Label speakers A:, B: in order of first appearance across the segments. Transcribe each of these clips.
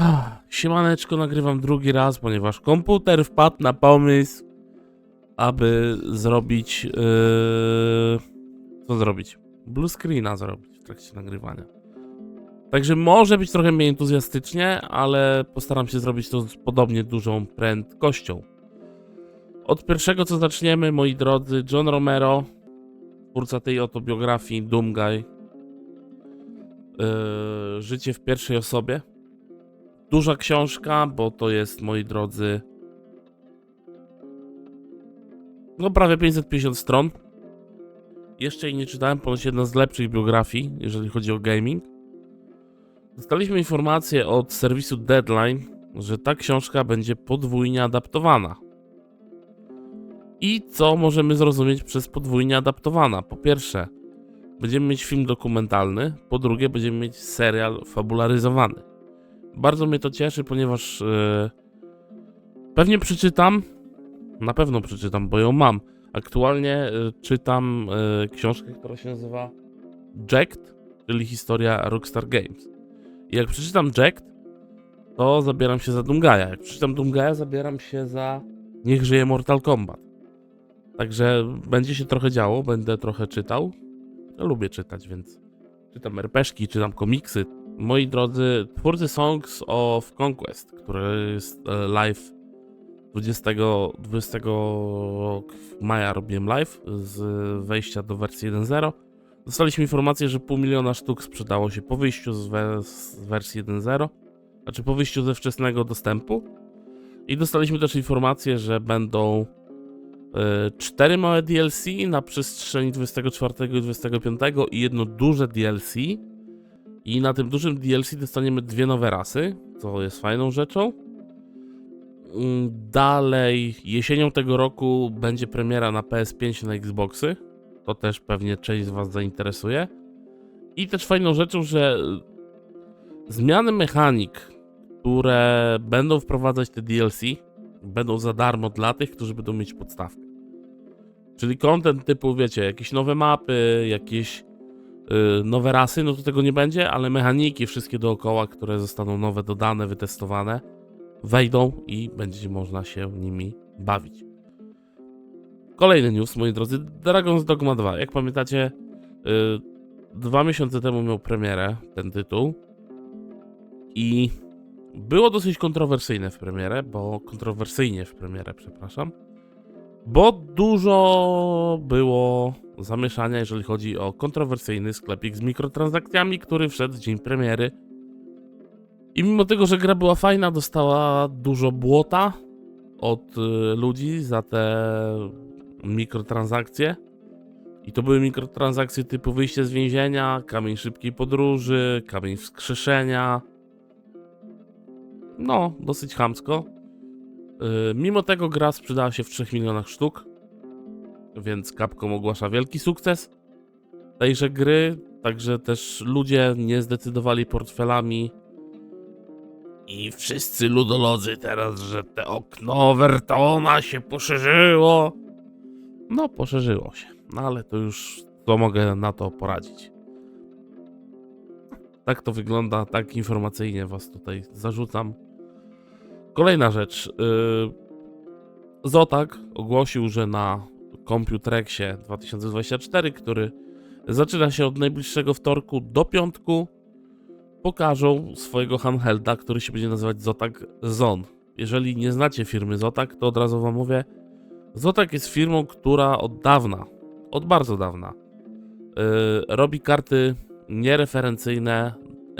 A: Ah, Siemaneczko, nagrywam drugi raz, ponieważ komputer wpadł na pomysł, aby zrobić. Yy... Co zrobić? Blue screena zrobić w trakcie nagrywania. Także może być trochę mniej entuzjastycznie, ale postaram się zrobić to z podobnie dużą prędkością. Od pierwszego co zaczniemy, moi drodzy, John Romero, twórca tej oto biografii Doomguy. Yy, życie w pierwszej osobie. Duża książka, bo to jest, moi drodzy, no prawie 550 stron. Jeszcze jej nie czytałem, ponoć jedna z lepszych biografii, jeżeli chodzi o gaming. Dostaliśmy informację od serwisu Deadline, że ta książka będzie podwójnie adaptowana. I co możemy zrozumieć przez podwójnie adaptowana? Po pierwsze, będziemy mieć film dokumentalny, po drugie, będziemy mieć serial fabularyzowany. Bardzo mnie to cieszy, ponieważ e, pewnie przeczytam, na pewno przeczytam, bo ją mam. Aktualnie e, czytam e, książkę, która się nazywa Jacked, czyli historia Rockstar Games. I jak przeczytam Jacked, to zabieram się za Doomgaja. Jak przeczytam Doomgaja, zabieram się za Niech żyje Mortal Kombat. Także będzie się trochę działo, będę trochę czytał. Ja lubię czytać, więc czytam RPszki, czytam komiksy. Moi drodzy, twórcy Songs of Conquest, który jest e, live 20, 20 maja robiłem live z wejścia do wersji 1.0. Dostaliśmy informację, że pół miliona sztuk sprzedało się po wyjściu z, we, z wersji 1.0, znaczy po wyjściu ze wczesnego dostępu. I dostaliśmy też informację, że będą e, cztery małe DLC na przestrzeni 24 i 25 i jedno duże DLC. I na tym dużym DLC dostaniemy dwie nowe rasy, co jest fajną rzeczą. Mm, Dalej, jesienią tego roku będzie premiera na PS5 i na Xboxy. To też pewnie część z Was zainteresuje. I też fajną rzeczą, że zmiany mechanik, które będą wprowadzać te DLC, będą za darmo dla tych, którzy będą mieć podstawkę. Czyli content typu, wiecie, jakieś nowe mapy, jakieś nowe rasy, no to tego nie będzie, ale mechaniki wszystkie dookoła, które zostaną nowe dodane, wytestowane, wejdą i będzie można się nimi bawić. Kolejny news, moi drodzy, Dragon's Dogma 2. Jak pamiętacie, yy, dwa miesiące temu miał premierę ten tytuł i było dosyć kontrowersyjne w premierę, bo kontrowersyjnie w premierę, przepraszam, bo dużo było zamieszania, jeżeli chodzi o kontrowersyjny sklepik z mikrotransakcjami, który wszedł w dzień premiery. I mimo tego, że gra była fajna, dostała dużo błota od y, ludzi za te mikrotransakcje. I to były mikrotransakcje typu wyjście z więzienia, kamień szybkiej podróży, kamień wskrzeszenia. No, dosyć chamsko. Yy, mimo tego gra sprzedała się w 3 milionach sztuk, więc Capcom ogłasza wielki sukces tejże gry, także też ludzie nie zdecydowali portfelami i wszyscy ludolodzy teraz, że te okno Overtona się poszerzyło. No, poszerzyło się, no ale to już co mogę na to poradzić. Tak to wygląda, tak informacyjnie was tutaj zarzucam. Kolejna rzecz. Yy, Zotak ogłosił, że na Computrexie 2024, który zaczyna się od najbliższego wtorku do piątku, pokażą swojego handhelda, który się będzie nazywać Zotak Zone. Jeżeli nie znacie firmy Zotak, to od razu wam mówię, Zotak jest firmą, która od dawna, od bardzo dawna, yy, robi karty niereferencyjne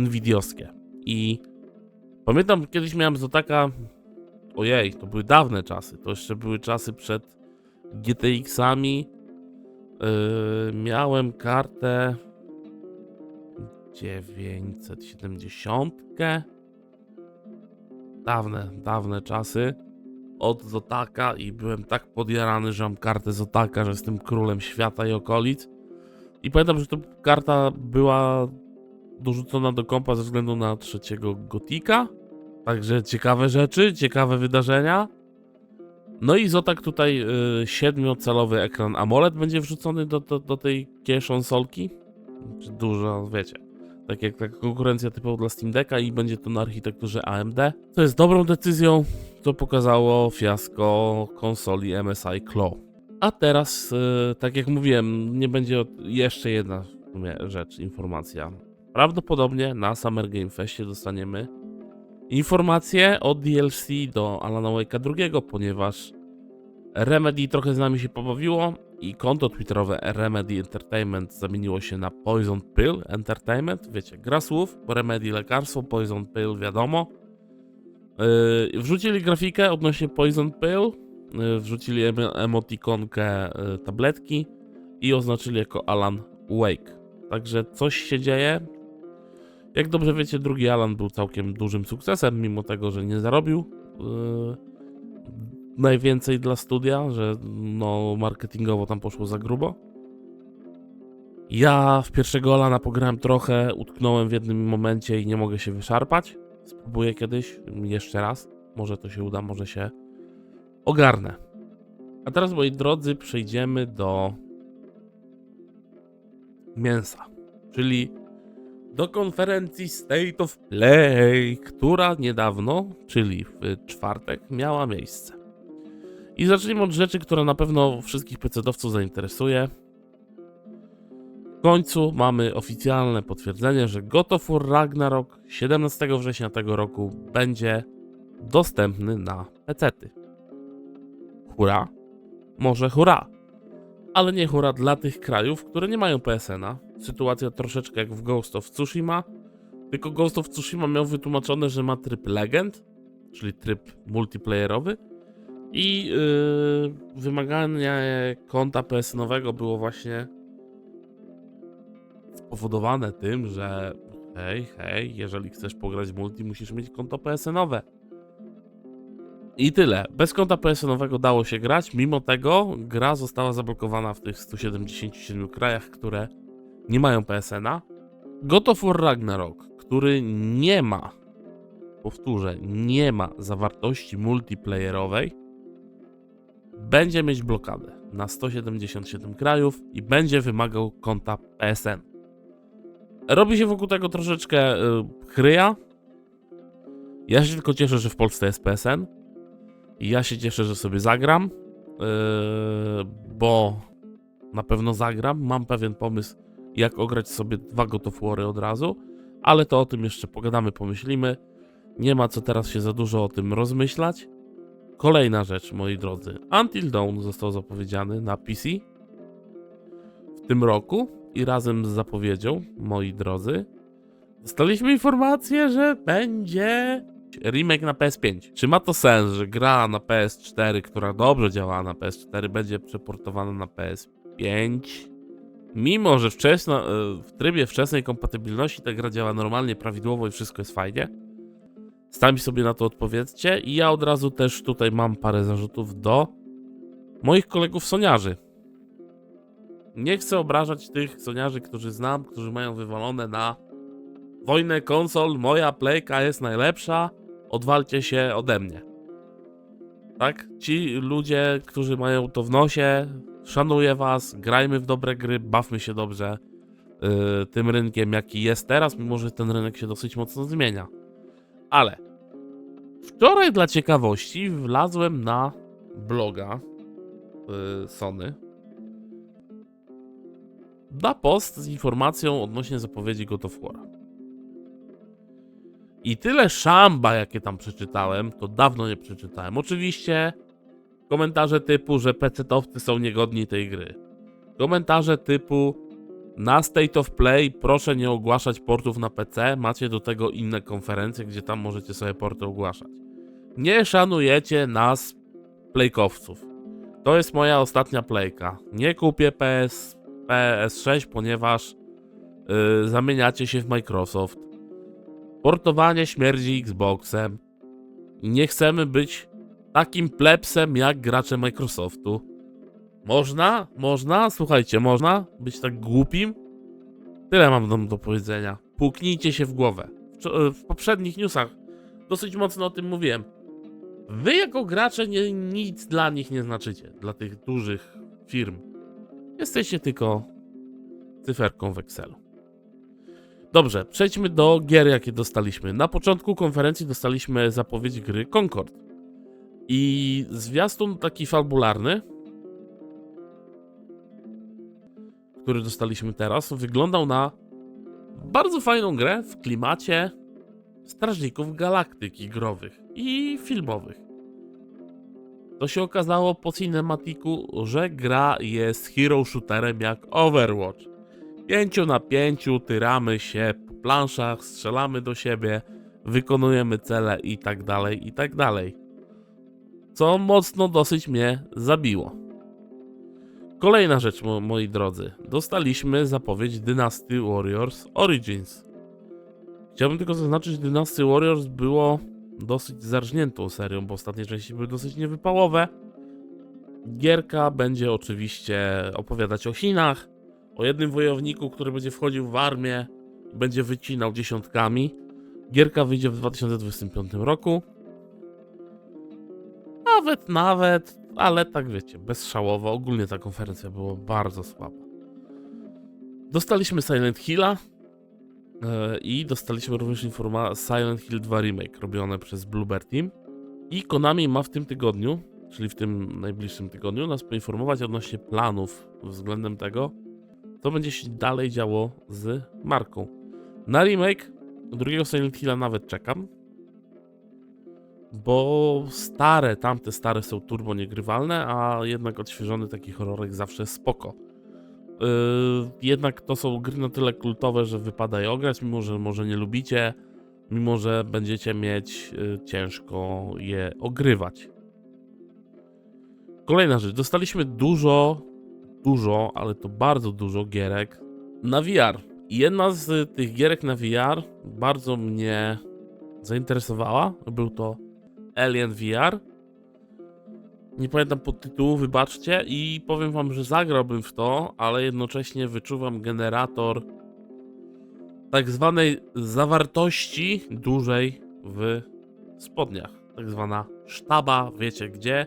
A: Nvidiowskie. I pamiętam, kiedyś miałem Zotaka, ojej, to były dawne czasy, to jeszcze były czasy przed GTX-ami. Yy, miałem kartę 970. Dawne, dawne czasy od Zotaka i byłem tak podjarany, że mam kartę Zotaka, że jestem królem świata i okolic. I pamiętam, że ta karta była dorzucona do kompa ze względu na trzeciego Gotika. Także ciekawe rzeczy, ciekawe wydarzenia. No i Zotak tutaj y, siedmiocalowy ekran AMOLED będzie wrzucony do, do, do tej kieszonsolki. Czy Dużo, wiecie. tak jak taka konkurencja typowo dla Steam Decka i będzie to na architekturze AMD. Co jest dobrą decyzją, to pokazało fiasko konsoli MSI Claw. A teraz, e, tak jak mówiłem, nie będzie jeszcze jedna rzecz, informacja. Prawdopodobnie na Summer Game Festie dostaniemy informacje o DLC do Alana Wake'a II, ponieważ Remedy trochę z nami się pobawiło i konto twitterowe Remedy Entertainment zamieniło się na Poison Pill Entertainment. Wiecie, gra słów, Remedy lekarstwo, Poison Pill wiadomo. Yy, wrzucili grafikę odnośnie Poison Pill, yy, wrzucili em emotikonkę yy, tabletki i oznaczyli jako Alan Wake. Także coś się dzieje. Jak dobrze wiecie, drugi Alan był całkiem dużym sukcesem, mimo tego, że nie zarobił yy, najwięcej dla studia, że no marketingowo tam poszło za grubo. Ja w pierwszego Alana pograłem trochę, utknąłem w jednym momencie i nie mogę się wyszarpać. Spróbuję kiedyś, jeszcze raz. Może to się uda, może się ogarnę. A teraz, moi drodzy, przejdziemy do mięsa, czyli do konferencji State of Play, która niedawno, czyli w czwartek, miała miejsce. I zacznijmy od rzeczy, która na pewno wszystkich PC-dowców zainteresuje. W końcu mamy oficjalne potwierdzenie, że God of War Ragnarok 17 września tego roku będzie dostępny na PC-ty. Hurra? Może hurra. Ale nie hurra dla tych krajów, które nie mają PSN-a. Sytuacja troszeczkę jak w Ghost of Tsushima. Tylko Ghost of Tsushima miał wytłumaczone, że ma tryb Legend, czyli tryb multiplayerowy. I yy, wymaganie konta PSN-owego było właśnie spowodowane tym, że hej, hej, jeżeli chcesz pograć multi, musisz mieć konto PSN-owe. I tyle. Bez konta PSN-owego dało się grać, mimo tego gra została zablokowana w tych 177 krajach, które nie mają PSN-a. God of War Ragnarok, który nie ma, powtórzę, nie ma zawartości multiplayerowej, będzie mieć blokadę na 177 krajów i będzie wymagał konta PSN. Robi się wokół tego troszeczkę y, chryja. Ja się tylko cieszę, że w Polsce jest PSN. Ja się cieszę, że sobie zagram, yy, bo na pewno zagram. Mam pewien pomysł, jak ograć sobie dwa God of War'y od razu, ale to o tym jeszcze pogadamy, pomyślimy. Nie ma co teraz się za dużo o tym rozmyślać. Kolejna rzecz, moi drodzy. Until Dawn został zapowiedziany na PC w tym roku i razem z zapowiedzią, moi drodzy, dostaliśmy informację, że będzie remake na PS5. Czy ma to sens, że gra na PS4, która dobrze działa na PS4, będzie przeportowana na PS5? Mimo, że wczesno, w trybie wczesnej kompatybilności ta gra działa normalnie, prawidłowo i wszystko jest fajnie. Sami sobie na to odpowiedzcie. I ja od razu też tutaj mam parę zarzutów do moich kolegów soniarzy. Nie chcę obrażać tych soniarzy, którzy znam, którzy mają wywalone na wojnę konsol, moja playka jest najlepsza, odwalcie się ode mnie. Tak? Ci ludzie, którzy mają to w nosie, szanuję was, grajmy w dobre gry, bawmy się dobrze yy, tym rynkiem, jaki jest teraz, mimo że ten rynek się dosyć mocno zmienia. Ale wczoraj dla ciekawości wlazłem na bloga yy, Sony na post z informacją odnośnie zapowiedzi God of War'a. I tyle szamba, jakie tam przeczytałem, to dawno nie przeczytałem. Oczywiście komentarze typu, że PC-towcy są niegodni tej gry. Komentarze typu na State of Play proszę nie ogłaszać portów na PC, macie do tego inne konferencje, gdzie tam możecie sobie porty ogłaszać. Nie szanujecie nas, playkowców. To jest moja ostatnia playka. Nie kupię PS, PS6, ponieważ yy, zamieniacie się w Microsoft. Portowanie śmierdzi Xboxem. Nie chcemy być takim plebsem jak gracze Microsoftu. Można? Można? Słuchajcie, można być tak głupim? Tyle mam do, do powiedzenia. Puknijcie się w głowę. W, w poprzednich newsach dosyć mocno o tym mówiłem. Wy jako gracze nie, nic dla nich nie znaczycie. Dla tych dużych firm. Jesteście tylko cyferką w Excelu. Dobrze, przejdźmy do gier, jakie dostaliśmy. Na początku konferencji dostaliśmy zapowiedź gry Concord. I zwiastun taki fabularny, który dostaliśmy teraz, wyglądał na bardzo fajną grę w klimacie Strażników Galaktyki growych i filmowych. To się okazało po cinematiku, że gra jest hero shooterem jak Overwatch. Pięciu na pięciu tyramy się po planszach, strzelamy do siebie, wykonujemy cele i tak dalej, i tak dalej. Co mocno dosyć mnie zabiło. Kolejna rzecz, mo- moi drodzy. Dostaliśmy zapowiedź Dynasty Warriors Origins. Chciałbym tylko zaznaczyć, że Dynasty Warriors było dosyć zarżniętą serią, bo ostatnie części były dosyć niewypałowe. Gierka będzie oczywiście opowiadać o Chinach, o jednym wojowniku, który będzie wchodził w armię będzie wycinał dziesiątkami. Gierka wyjdzie w 2025 roku. Nawet, nawet, ale tak wiecie, bezszałowo. Ogólnie ta konferencja była bardzo słaba. Dostaliśmy Silent Hilla e, i dostaliśmy również informację Silent Hill 2 Remake robione przez Bluebird Team. I Konami ma w tym tygodniu, czyli w tym najbliższym tygodniu, nas poinformować odnośnie planów względem tego, co będzie się dalej działo z marką. Na remake drugiego Silent Hilla nawet czekam, bo stare, tamte stare są turbo niegrywalne, a jednak odświeżony taki horrorek zawsze spoko. Yy, jednak to są gry na tyle kultowe, że wypada je ograć, mimo że może nie lubicie, mimo że będziecie mieć yy, ciężko je ogrywać. Kolejna rzecz, dostaliśmy dużo, dużo, ale to bardzo dużo gierek na VR. Jedna z tych gierek na VR bardzo mnie zainteresowała. Był to Alien VR. Nie pamiętam podtytułu, wybaczcie. I powiem wam, że zagrałbym w to, ale jednocześnie wyczuwam generator tak zwanej zawartości dużej w spodniach. Tak zwana sztaba, wiecie gdzie.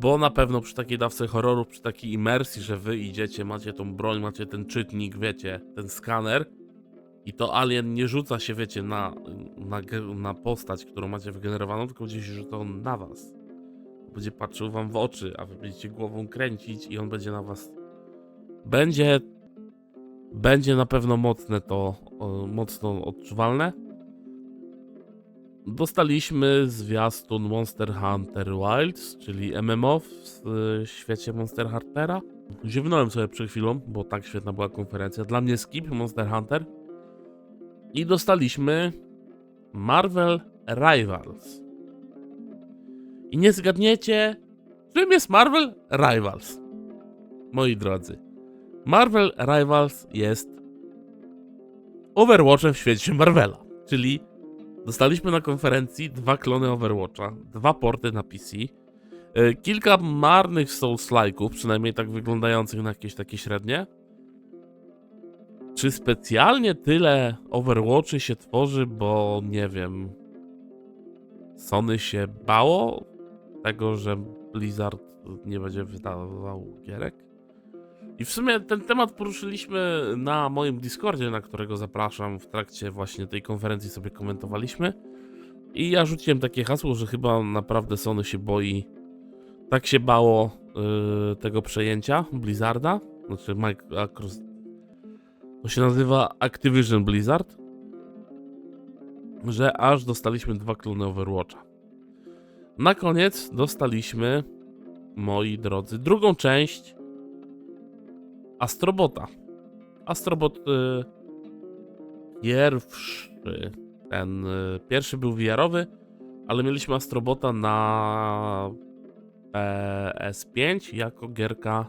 A: Bo na pewno przy takiej dawce horroru, przy takiej imersji, że wy idziecie, macie tą broń, macie ten czytnik, wiecie, ten skaner i to alien nie rzuca się, wiecie, na, na, na postać, którą macie wygenerowaną, tylko będzie się rzucał na was. Będzie patrzył wam w oczy, a wy będziecie głową kręcić i on będzie na was... Będzie... Będzie na pewno mocne to, mocno odczuwalne. Dostaliśmy zwiastun Monster Hunter Wilds, czyli MMO w świecie Monster Huntera. Ziewnąłem sobie przed chwilą, bo tak świetna była konferencja. Dla mnie skip Monster Hunter. I dostaliśmy Marvel Rivals. I nie zgadniecie, czym jest Marvel Rivals. Moi drodzy, Marvel Rivals jest Overwatchem w świecie Marvela, czyli Dostaliśmy na konferencji dwa klony Overwatcha, dwa porty na PC, e, kilka marnych Souls-like'ów, przynajmniej tak wyglądających na jakieś takie średnie. Czy specjalnie tyle Overwatchy się tworzy, bo nie wiem, Sony się bało tego, że Blizzard nie będzie wydawał gierek? I w sumie ten temat poruszyliśmy na moim Discordzie, na którego zapraszam w trakcie właśnie tej konferencji sobie komentowaliśmy. I ja rzuciłem takie hasło, że chyba naprawdę Sony się boi. Tak się bało yy, tego przejęcia Blizzarda. Znaczy Mike Across. To się nazywa Activision Blizzard. Że aż dostaliśmy dwa klony Overwatcha. Na koniec dostaliśmy, moi drodzy, drugą część Astrobota. Astrobot y, pierwszy, ten y, pierwszy był VR-owy, ale mieliśmy Astrobota na PS5 jako gierka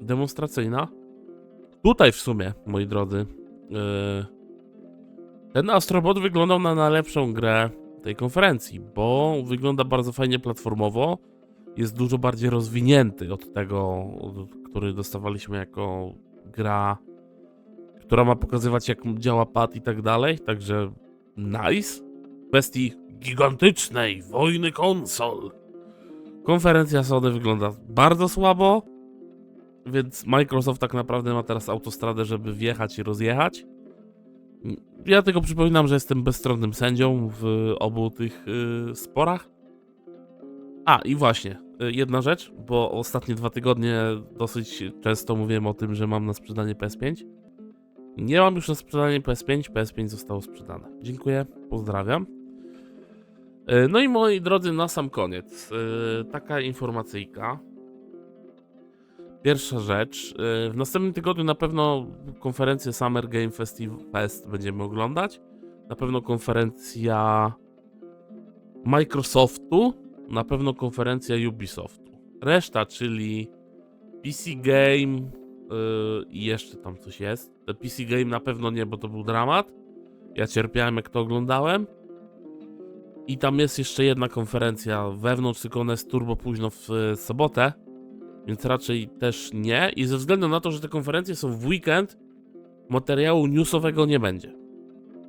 A: demonstracyjna. Tutaj w sumie, moi drodzy, y, ten Astrobot wyglądał na najlepszą grę tej konferencji, bo wygląda bardzo fajnie platformowo, jest dużo bardziej rozwinięty od tego, który dostawaliśmy jako gra, która ma pokazywać jak działa pad i tak dalej, także nice. W kwestii gigantycznej wojny konsol. Konferencja Sony wygląda bardzo słabo, więc Microsoft tak naprawdę ma teraz autostradę, żeby wjechać i rozjechać. Ja tylko przypominam, że jestem bezstronnym sędzią w obu tych y, sporach. A, i właśnie, y, jedna rzecz, bo ostatnie dwa tygodnie dosyć często mówiłem o tym, że mam na sprzedanie PS5. Nie mam już na sprzedanie PS5, PS5 zostało sprzedane. Dziękuję, pozdrawiam. Y, No i moi drodzy, na sam koniec, y, taka informacyjka. Pierwsza rzecz, w następnym tygodniu na pewno konferencję Summer Game Festi- Fest będziemy oglądać. Na pewno konferencja Microsoftu, na pewno konferencja Ubisoftu. Reszta, czyli PC Game y, i jeszcze tam coś jest. Te PC Game na pewno nie, bo to był dramat. Ja cierpiałem jak to oglądałem. I tam jest jeszcze jedna konferencja wewnątrz, tylko ona jest turbo późno w y, sobotę, więc raczej też nie. I ze względu na to, że te konferencje są w weekend, materiału newsowego nie będzie.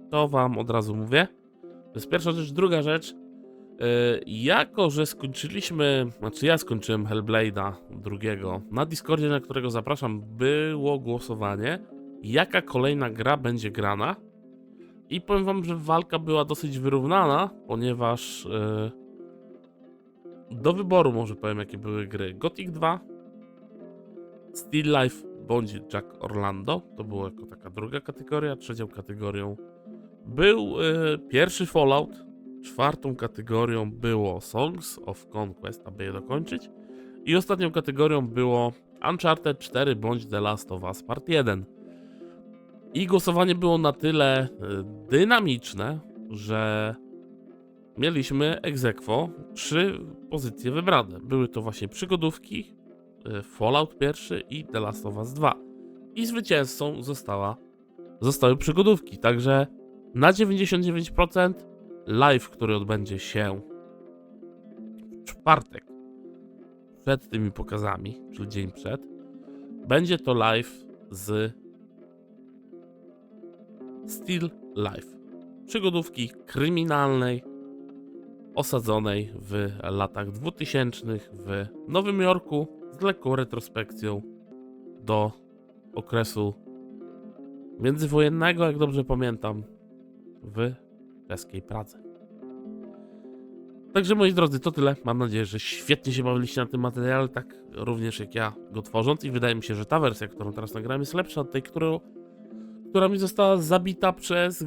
A: To wam od razu mówię. To jest pierwsza rzecz. Druga rzecz. Yy, jako, że skończyliśmy, znaczy ja skończyłem Hellblade'a drugiego na Discordzie, na którego zapraszam, było głosowanie, jaka kolejna gra będzie grana. I powiem wam, że walka była dosyć wyrównana, ponieważ yy, do wyboru może powiem, jakie były gry. Gothic 2, Still Life bądź Jack Orlando, to była jako taka druga kategoria. Trzecią kategorią był yy, pierwszy Fallout, czwartą kategorią było Songs of Conquest, aby je dokończyć. I ostatnią kategorią było Uncharted 4 bądź The Last of Us Part 1. I głosowanie było na tyle y, dynamiczne, że mieliśmy aequo trzy pozycje wybrane. Były to właśnie przygodówki, y, Fallout 1 i The Last of Us 2. I zwycięzcą została, zostały przygodówki. Także na 99% live, który odbędzie się w czwartek przed tymi pokazami, czyli dzień przed, będzie to live z Still Life. Przygodówki kryminalnej osadzonej w latach 2000 w Nowym Jorku z lekką retrospekcją do okresu międzywojennego, jak dobrze pamiętam, w czeskiej Pradze. Także moi drodzy, to tyle. Mam nadzieję, że świetnie się bawiliście na tym materiale, tak również jak ja go tworząc i wydaje mi się, że ta wersja, którą teraz nagrałem jest lepsza od tej, którą, która mi została zabita przez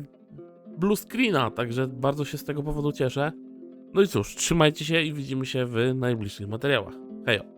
A: blue screena, także bardzo się z tego powodu cieszę. No i cóż, trzymajcie się i widzimy się w najbliższych materiałach. Hejo!